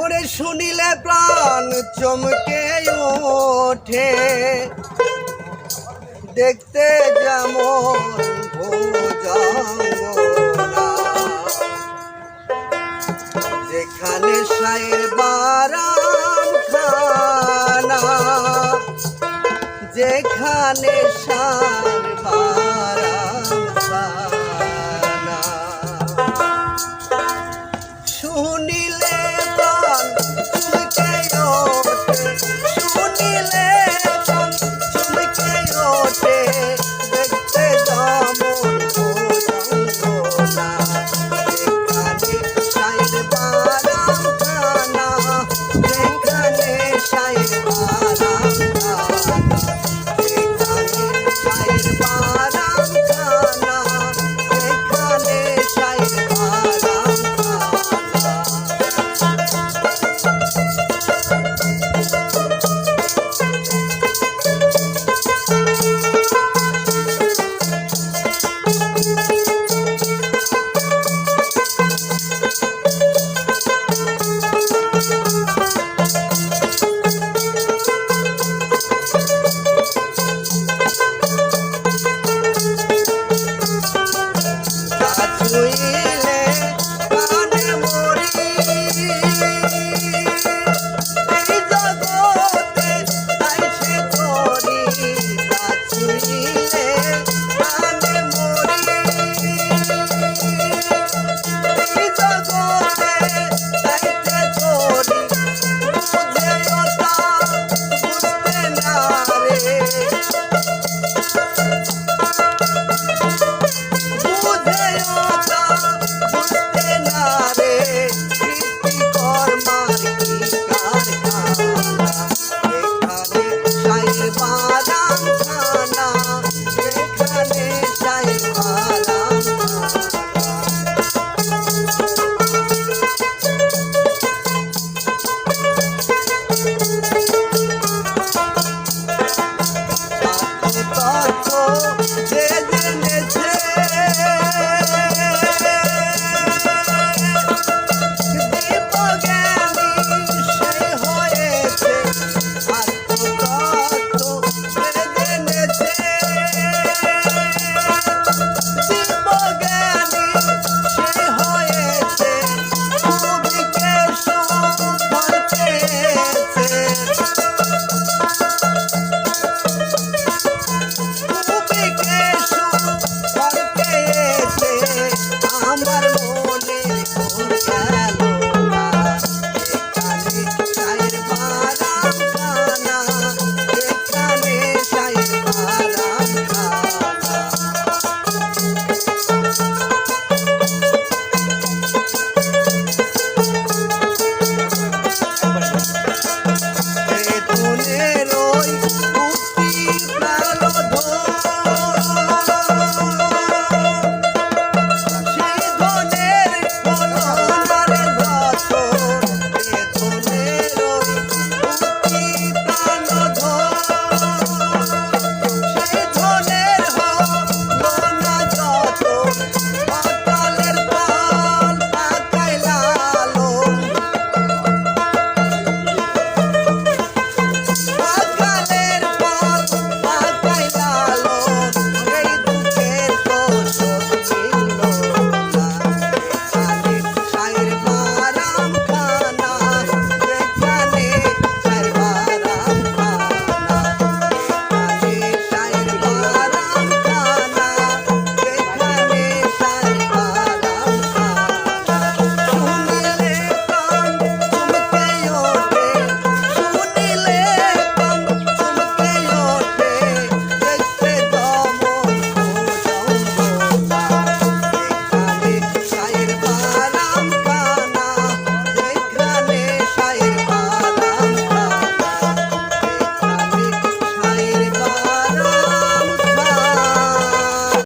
ওরে শুনিলে প্রাণ চমকে ওঠে। দেখতে যেমন যেখানে সাইর বারাম খানা যেখানে সার বারা